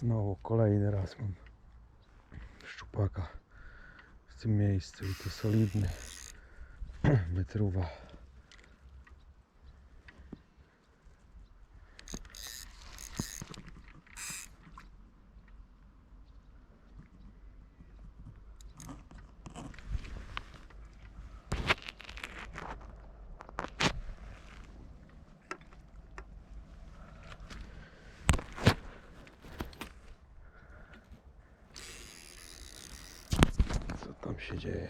Znowu kolejny raz mam szczupaka w tym miejscu i to solidny metruwa. Co tam się dzieje?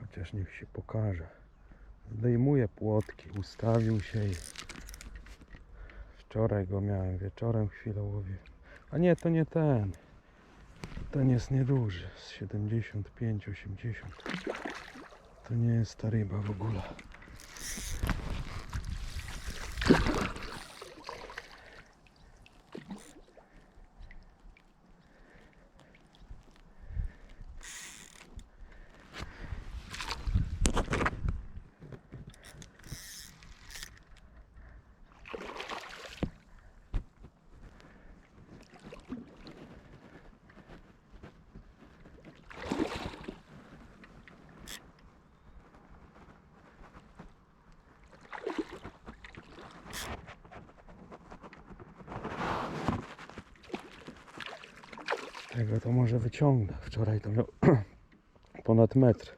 Chociaż niech się pokaże. Zdejmuje płotki, ustawił się i wczoraj go miałem wieczorem chwilę łowię. A nie, to nie ten. Ten jest nieduży, z 75, 80. To nie jest ta ryba w ogóle. Tego to może wyciągnę. Wczoraj to miał ponad metr.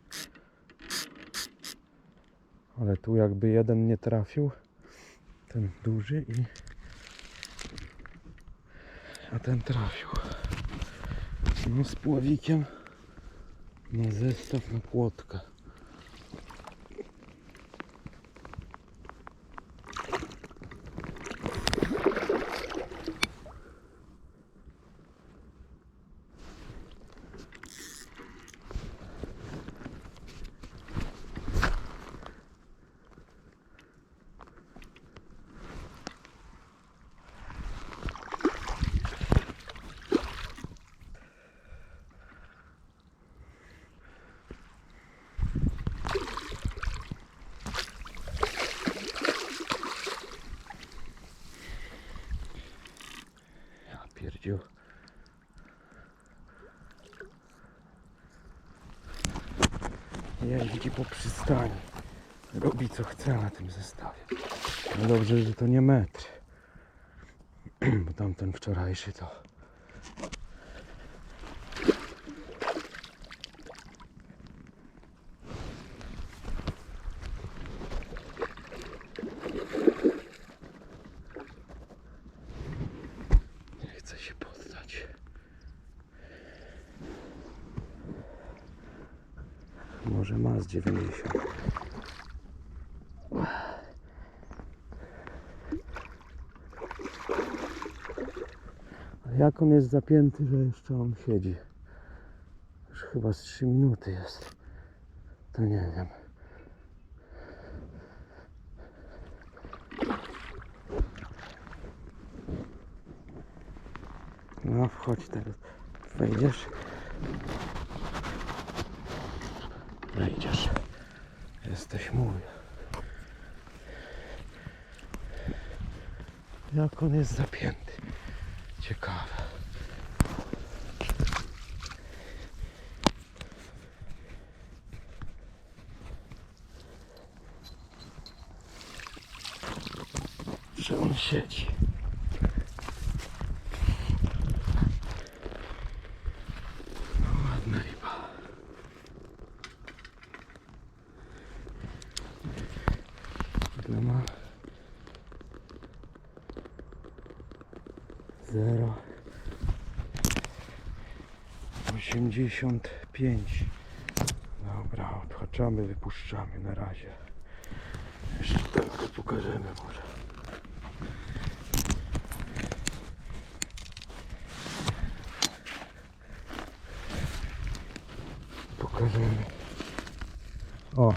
Ale tu jakby jeden nie trafił, ten duży i a ten trafił. No z pławikiem na zestaw na płotkę. Pierdziu. Jeździ po przystani. Robi co chce na tym zestawie. No dobrze, że to nie metr. Bo tamten wczorajszy to. Nie chce się poddać. Może ma z 90. A jak on jest zapięty, że jeszcze on siedzi? Już chyba z 3 minuty jest. To nie wiem. No wchodź teraz. Wejdziesz. Wejdziesz. Jesteś mój. Jak on jest zapięty. Ciekawe. Że on siedzi. No, ładna ryba. Ile ma? Zero. Osiemdziesiąt pięć. Dobra, odhaczamy, wypuszczamy na razie. Jeszcze tylko pokażemy może. Pokażemy. O,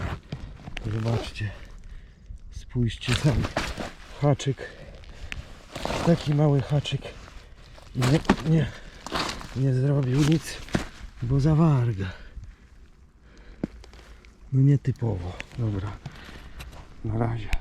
zobaczcie. Spójrzcie sami. Haczyk. Taki mały haczyk. I nie, nie, nie zrobił nic, bo zawarga. No nietypowo. Dobra. Na razie.